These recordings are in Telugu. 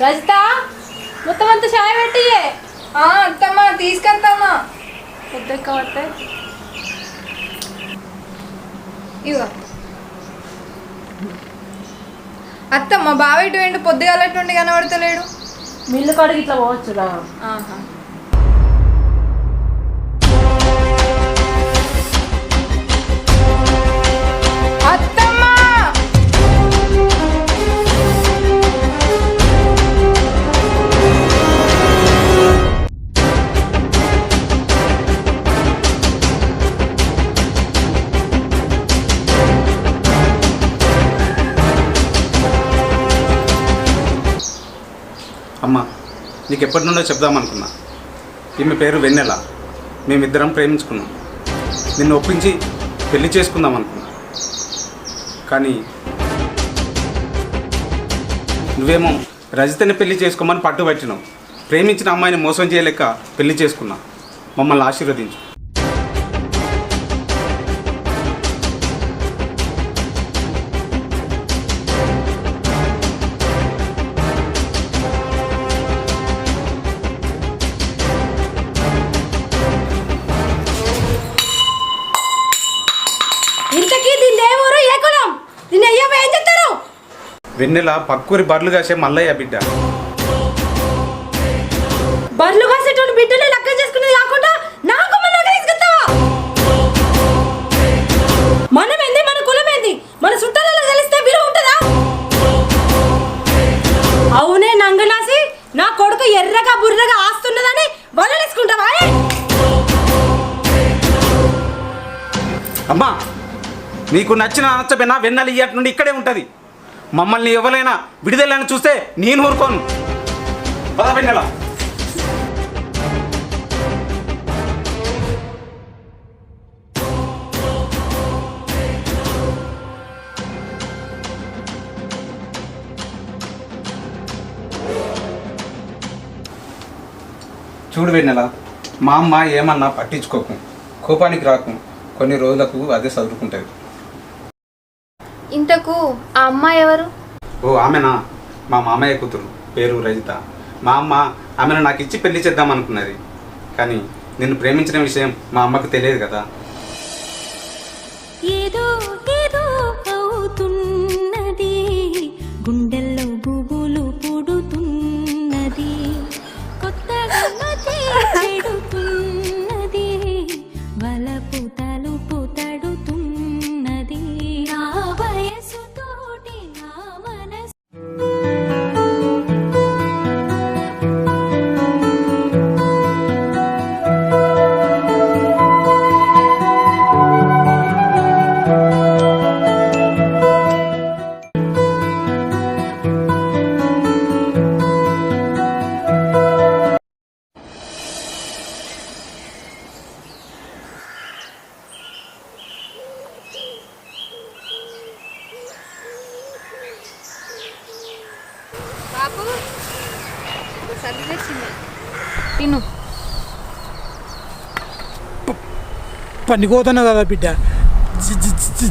రజిత మొత్తం అంతా చాయ్ పెట్టి ఆ, అత్తమ్మా తీసుకెళ్తామా? పొద్దుక్క పడితే ఇగో అత్తమ్మ బావ ఇటు వెంట పొద్దుగాలట్టుండి కనబడతలేడు. మిల్లు కాడికి ఇట్లా పోవచ్చురా అమ్మా నీకు ఎప్పటి నుండో చెప్దామనుకున్నా. ఈమె పేరు వెన్నెల. మేమిద్దరం ప్రేమించుకున్నాం. నిన్ను ఒప్పించి పెళ్ళి చేసుకుందాం అనుకున్నా కానీ నువ్వేమో రజితని పెళ్ళి చేసుకోమని పట్టుబట్టినావు. ప్రేమించిన అమ్మాయిని మోసం చేయలేక పెళ్ళి చేసుకున్నా. మమ్మల్ని ఆశీర్వదించు. వెన్నెల పక్కూరి బర్లు కాసే మల్లయ్య బిడ్డ. బర్లు కాసేటువంటి బిడ్డలు లెక్క చేసుకునేది కాకుండా నాకు మన లెక్క తీసుకొస్తావా? మనం ఏంది? మన కులం ఏంది? మన చుట్టాలలో తెలిస్తే విలువ ఉంటుందా? అవునే నంగనాసి నా కొడుకు ఎర్రగా బుర్రగా ఆస్తున్నదని వదిలేసుకుంటావా? అమ్మా నీకు నచ్చిన నచ్చబినా వెన్నెల ఇయ్యటి నుండి ఇక్కడే ఉంటుంది. మమ్మల్ని ఎవరైనా విడుదలని చూస్తే నేను ఊరుకోను. పద చూడు వెన్నెల మా అమ్మ ఏమన్నా పట్టించుకోకు. కోపానికి రాకు. కొన్ని రోజులకు అదే చదువుకుంటుంది ఇంతకు ఆ అమ్మాయి ఎవరు? ఓ ఆమెనా? మా మామయ్య కూతురు పేరు రజిత. మా అమ్మ ఆమెను నాకు ఇచ్చి పెళ్ళి చేద్దాం అనుకున్నది కానీ నిన్ను ప్రేమించిన విషయం మా అమ్మకు తెలియదు కదా. పనికోతున్నావు కదా బిడ్డ.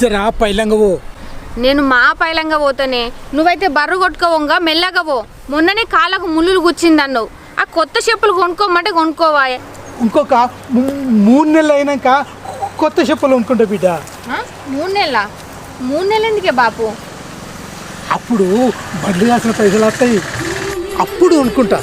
జరా పైలంగా పో. నేను మా పైలంగా పోతానే నువ్వైతే బర్రు కొట్టుకోవంగా మెల్లగా పో. మొన్ననే కాళ్ళకు ముళ్ళులు గుచ్చింది అన్నావు ఆ కొత్త చెప్పులు కొనుక్కోమంటే కొనుక్కోవా ఇంకొక మూడు నెలలు అయినాక కొత్త చెప్పులు కొనుక్కుంటా బిడ్డ? మూడు నెలల? మూడు నెలలు ఎందుకే బాపు? అప్పుడు బండ్లు కాసిన పైసలు వస్తాయి. అప్పుడు కొనుక్కుంటా.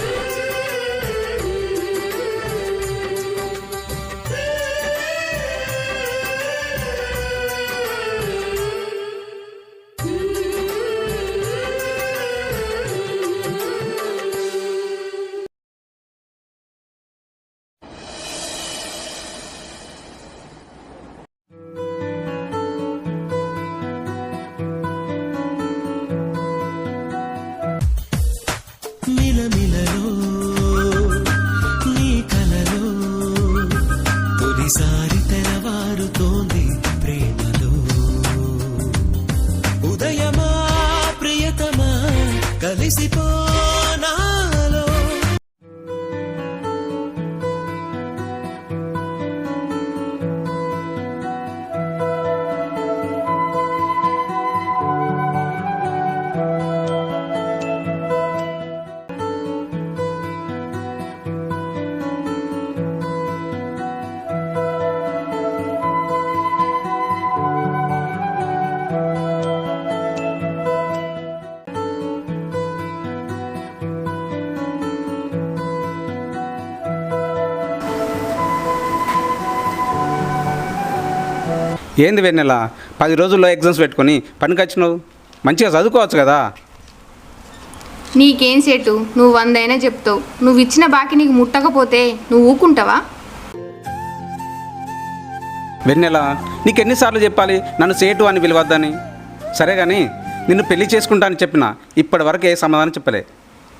principal. ఏంది వెన్నెల? పది రోజుల్లో ఎగ్జామ్స్ పెట్టుకొని పనికి వచ్చినావు మంచిగా చదువుకోవచ్చు కదా? నీకేం సేటు? నువ్వు వందైనా చెప్తావు. నువ్వు ఇచ్చిన బాకీ నీకు ముట్టకపోతే నువ్వు ఊకుంటావా? వెన్నెల నీకు ఎన్నిసార్లు చెప్పాలి నన్ను సేటు అని పిలవద్దని? సరే కానీ నిన్ను పెళ్ళి చేసుకుంటా అని చెప్పిన ఇప్పటి వరకు ఏ సమాధానం చెప్పలే.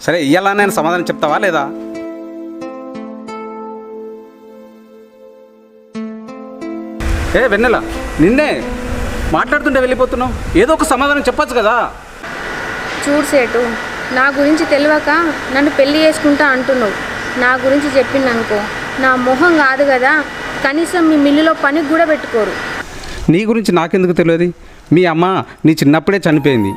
సరే ఇయ్యాలా నేను సమాధానం చెప్తావా లేదా? ఏ వెన్నెల నిన్నే మాట్లాడుతుంటే వెళ్ళిపోతున్నావు. ఏదో ఒక సమాధానం చెప్పొచ్చు కదా. చూడు సేటు నా గురించి తెలియక నన్ను పెళ్ళి చేసుకుంటా అంటున్నావు. నా గురించి చెప్పిందనుకో నా మొహం కాదు కదా కనీసం మీ మిల్లులో పనికి కూడా పెట్టుకోరు. నీ గురించి నాకెందుకు తెలియదు? మీ అమ్మ నీ చిన్నప్పుడే చనిపోయింది.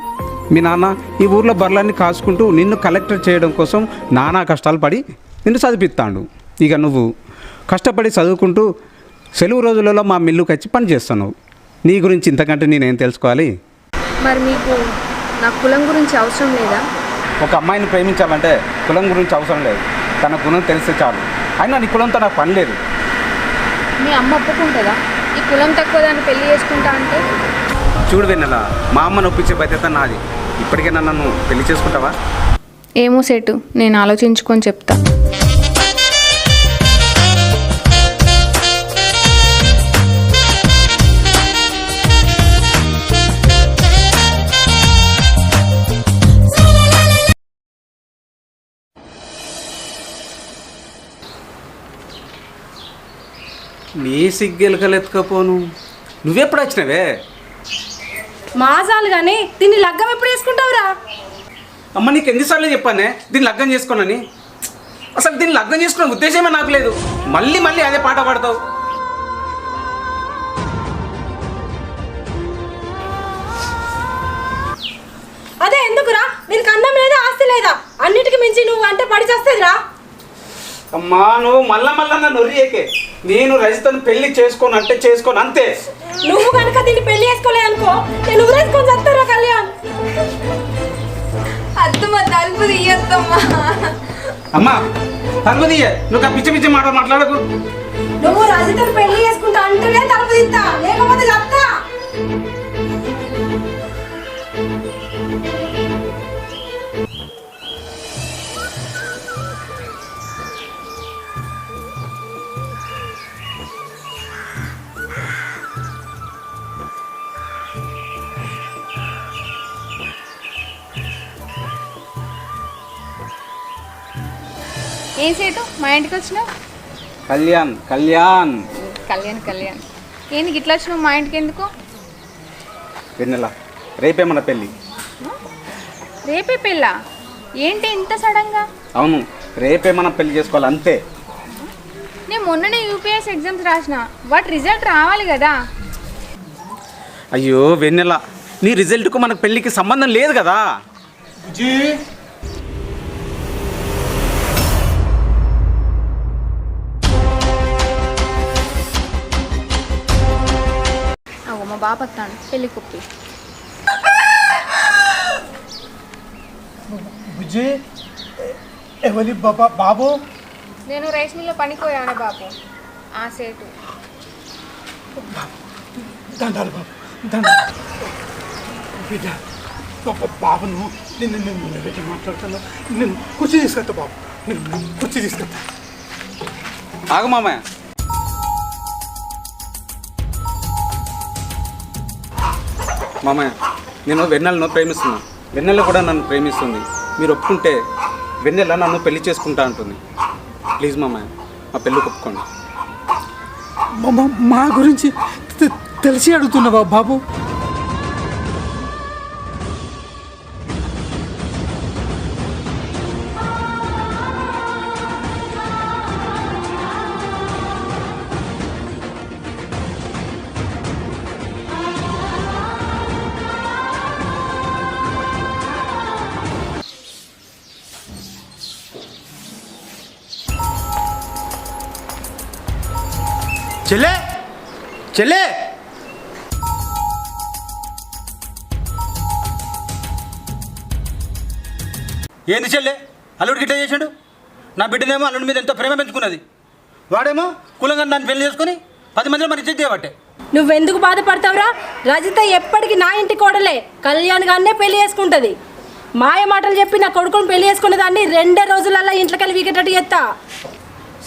మీ నాన్న ఈ ఊర్లో బర్లన్నీ కాసుకుంటూ నిన్ను కలెక్టర్ చేయడం కోసం నానా కష్టాలు పడి నిన్ను చదివిస్తాడు ఇక నువ్వు కష్టపడి చదువుకుంటూ సెలవు రోజులలో మా మిల్లుకి వచ్చి పని చేస్తున్నావు. నీ గురించి ఇంతకంటే నేనేం తెలుసుకోవాలి? మరి మీకు నా కులం గురించి అవసరం లేదా? ఒక అమ్మాయిని ప్రేమించాలంటే కులం గురించి అవసరం లేదు. తన గుణం తెలిస్తే చాలు. అయినా నీ కులంతో నాకు పని లేదు. మీ అమ్మ ఒప్పుకుంటుందా? ఈ కులం తక్కువ దాన్ని పెళ్ళి చేసుకుంటా అంటే? చూడు వెన్నెల మా అమ్మను ఒప్పించే బాధ్యత నాది. ఇప్పటికైనా నన్ను పెళ్ళి చేసుకుంటావా? ఏమో సేటు నేను ఆలోచించుకొని చెప్తా. నీ సిగ్గెలకలు ఎత్తుకపోను నువ్వెప్పుడు వచ్చినావే? మాజాలు కానీ దీన్ని లగ్గం ఎప్పుడు వేసుకుంటావురా? అమ్మ నీకు ఎన్నిసార్లు చెప్పానే? దీన్ని లగ్గం చేసుకోనని. అసలు దీన్ని లగ్గం చేసుకునే ఉద్దేశమే నాకు లేదు. మళ్ళీ మళ్ళీ అదే పాట పాడతావు. అదే ఎందుకురా? దీనికి అందం లేదా ఆస్తి లేదా? అన్నిటికి మించి నువ్వు అంటే పడి చేస్తేదిరా. అమ్మా నువ్వు మళ్ళా మళ్ళా నన్ను నొర్రియేకే నేను రజితను పెళ్ళి చేసుకోను అంటే చేసుకోను అంతే. నువ్వు కనుక దీన్ని పెళ్ళి చేసుకోలేదు అనుకో నేను ఊరేసుకొని చస్తారా కళ్యాణ్? అత్తమ్మ తలుపు తీయత్తమ్మా. అమ్మా తగ్గుదీయ నువ్వు ఆ పిచ్చి పిచ్చి మాట మాట్లాడకు. నువ్వు రజితను పెళ్ళి చేసుకుంటా అంటేనే తలుపు తీస్తా లేకపోతే చెప్తా ఏం సేటు? మా ఇంటికి వచ్చినావు? కళ్యాణ్ కళ్యాణ్. కళ్యాణ్ కళ్యాణ్. ఏంది ఇట్లా వచ్చినావు? మా ఇంటికి ఎందుకు? వెన్నెల. రేపే మన పెళ్ళి? రేపే పెళ్ళా? ఏంటి ఇంత సడన్గా? అవును రేపే మనం పెళ్ళి చేసుకోవాలి అంతే. నేను మొన్ననే యూపీఎస్ ఎగ్జామ్స్ రాసిన. వాటి రిజల్ట్ రావాలి కదా? అయ్యో వెన్నెల. నీ రిజల్ట్కు మనకు పెళ్ళికి సంబంధం లేదు కదా? మా బాప వస్తాను పెళ్ళి కుప్పి బుజ్జి ఎవరి బాబా బాబు? నేను రైస్ మిల్లో పనిపోయాను బాబు. ఆ సేటు. దండాలు బాబు దండాలు. బిడ్డ బాబును నిన్ను నేను నిలబెట్టి మాట్లాడుతున్నా నేను కుర్చీ తీసుకొస్తా బాబు. నేను కుర్చీ తీసుకొస్తా ఆగు మామయ్య. మామయ్య నేను వెన్నెలను ప్రేమిస్తున్నా. వెన్నెల కూడా నన్ను ప్రేమిస్తుంది. మీరు ఒప్పుకుంటే వెన్నెల నన్ను పెళ్ళి చేసుకుంటా అంటుంది. ప్లీజ్ మామయ్య మా పెళ్ళి ఒప్పుకోండి. మా- గురించి తెలిసి అడుగుతున్నావా బాబు? చెల్లే చెల్లే. ఏంది చెల్లె? అల్లుడు గిట్ట చేశాడు నా బిడ్డనేమో అల్లుడి మీద ఎంతో ప్రేమ పెంచుకున్నది. వాడేమో కులంగా నన్ను పెళ్ళి చేసుకొని పది మందిలో మరి ఇచ్చేది చేయబట్టే నువ్వెందుకు బాధపడతావురా? రజిత ఎప్పటికీ నా ఇంటి కోడలే. కళ్యాణ్ గానే పెళ్ళి చేసుకుంటది. మాయ మాటలు చెప్పి నా కొడుకుని పెళ్ళి చేసుకునే దాన్ని రెండే రోజులల్లా ఇంట్లోకెళ్ళి వీకెటట్టు చేస్తా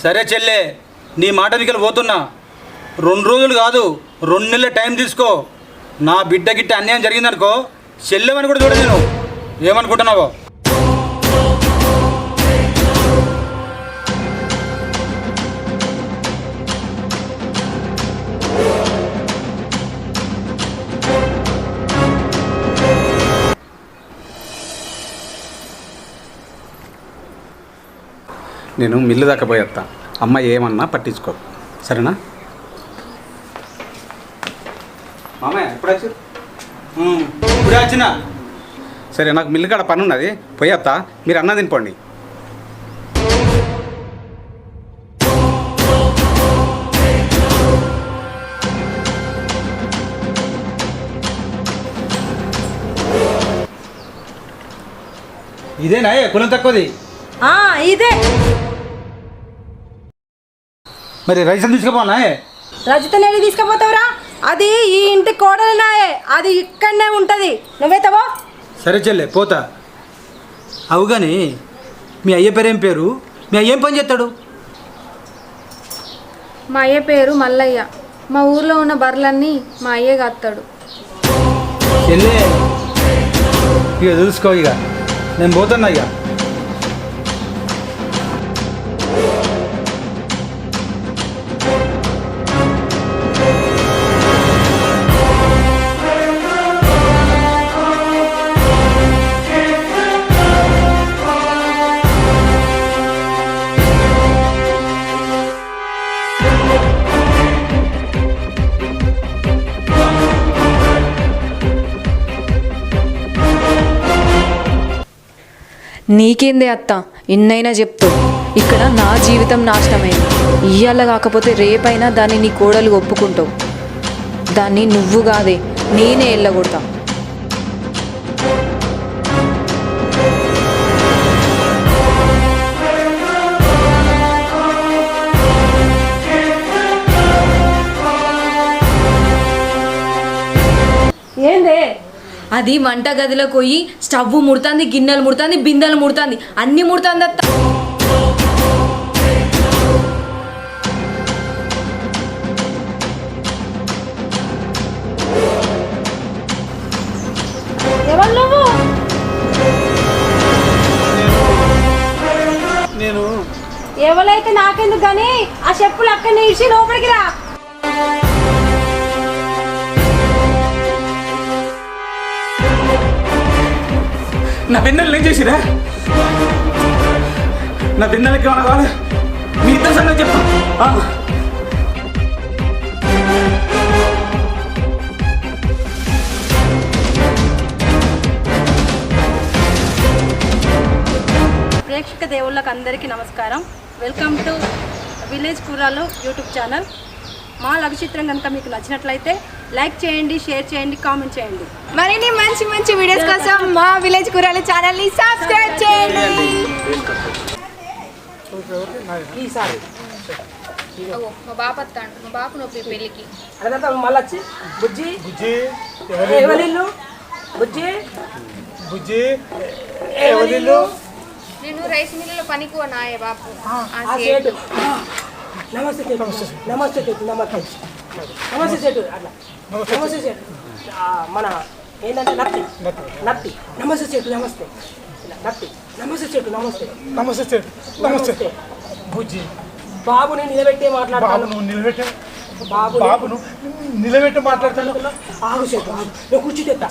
సరే చెల్లె నీ మాట మీకు పోతున్నా. రెండు రోజులు కాదు రెండు నెలల టైం తీసుకో. నా బిడ్డ గిట్ట అన్యాయం జరిగిందనుకో చెల్లెమని కూడా చూడదు నేను ఏమనుకుంటున్నావో? నేను మిల్లు దాకా పోయేస్తా అమ్మ ఏమన్నా పట్టించుకో. సరేనా మామయ్య ఎప్పుడు వచ్చి ఉమ్, ఇప్పుడే వచ్చిన సరే నాకు మిల్లు కాడ పని ఉన్నది పోయేస్తా మీరు అన్న తినిపోండి. ఇదేనా? కులం తక్కువది? ఆ ఇదే. మరి రైస్ తీసుకుపోనా? రజిత నేడి తీసుకుపోతావురా? అది ఈ ఇంటి కోడలినాయే అది ఇక్కడనే ఉంటది. నువ్వైతావో సరే చెల్లె పోతా. అవు కానీ మీ అయ్య పేరు ఏం పేరు? మీ అయ్య ఏం పని చేస్తాడు? మా అయ్య పేరు మల్లయ్య. మా ఊర్లో ఉన్న బర్రెలన్నీ మా అయ్యే కాస్తాడు చెల్లె ఇక చూసుకో ఇక. నేను పోతున్నా ఇక. నీకేందే అత్త? ఎన్నైనా చెప్తూ. ఇక్కడ నా జీవితం నాశనమైంది. ఇయ్యాల కాకపోతే రేపైనా దాన్ని నీ కోడలు ఒప్పుకుంటావు. దాన్ని నువ్వు కాదే నేనే వెళ్ళగొడతా అది వంట గదిలోకి పోయి స్టవ్ ముడుతుంది గిన్నెలు ముడుతుంది బిందెలు ముడుతుంది. అన్ని ముడుతుంది అత్త. ఎవరు నువ్వు? నేను ఎవరైతే నాకెందుకు కానీ ఆ చెప్పులు అక్కడిని ఇచ్చి లోపలికి రా. నా బిన్నెలు ఏం చేసిరా? నా బిన్నెలకి ఏమన్నా కావాలి? మీ ఇద్దరు సంగతి చెప్పు. ప్రేక్షక దేవుళ్ళకి అందరికీ నమస్కారం. వెల్కమ్ టు విలేజ్ కూరాలు యూట్యూబ్ ఛానల్ మా లఘు చిత్రం కనుక మీకు నచ్చినట్లయితే లైక్ చేయండి షేర్ చేయండి కామెంట్ చేయండి. మరిన్ని మంచి మంచి వీడియోస్ కోసం మా విలేజ్ కూరలు ఛానల్ని సబ్స్క్రైబ్ చేయండి. మా బాప వస్తాడు మా బాపు నొప్పి పెళ్ళికి. అదంతా మళ్ళీ వచ్చి. బుజ్జి. బుజ్జి ఎవరిల్లు? బుజ్జి. బుజ్జి ఎవరిల్లు? నేను రైస్ మిల్లులో పనికి నాయే బాపు ఆ ఆ సేటు. నమస్తే సేటు నమస్తే సేటు నమస్తే నమస్తే. సేటు అట్లా. నమస్తే ఆ, మన ఏంటంటే నత్తి నత్తి నమస్తే సేటు నమస్తే. నత్తి నమస్తే సేటు నమస్తే. నమస్తే సేటు నమస్తే. బుజ్జి. బాబుని నిలబెట్టే బాబు మాట్లాడతాను నిలబెట్టే. బాబు బాబును నిలబెట్టి మాట్లాడతాను. ఆగు ఆగు. నువ్వు కుర్చీ తెత్తా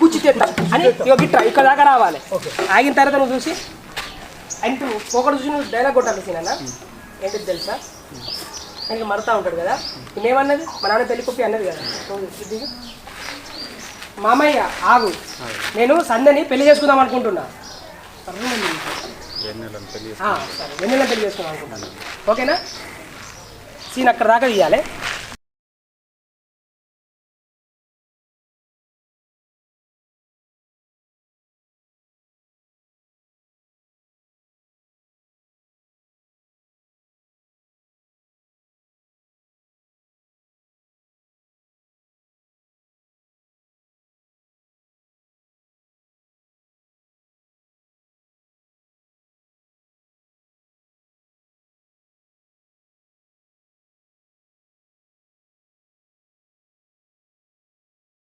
కుర్చీ తెత్తా అని ఇక గిట్రా ఇక్కడ దాకా రావాలి. ఆగిన తర్వాత నువ్వు చూసి. ఆయన ఒకటి చూసి నువ్వు డైలాగ్ కొట్టాలి సీన్ అన్న? ఏంటిది తెలుసా? ఆయనకి మడతా ఉంటాడు కదా. ఏమన్నది మా నాన్న పెళ్ళి కుప్పి అన్నది కదా. మామయ్య ఆగు. నేను సంధ్యని పెళ్ళి చేసుకుందాం అనుకుంటున్నా. ఆ, సరే వెన్నెల పెళ్ళి చేసుకుందాం అనుకుంటున్నా. ఓకేనా? సీన్ అక్కడ దాకా తీయాలి.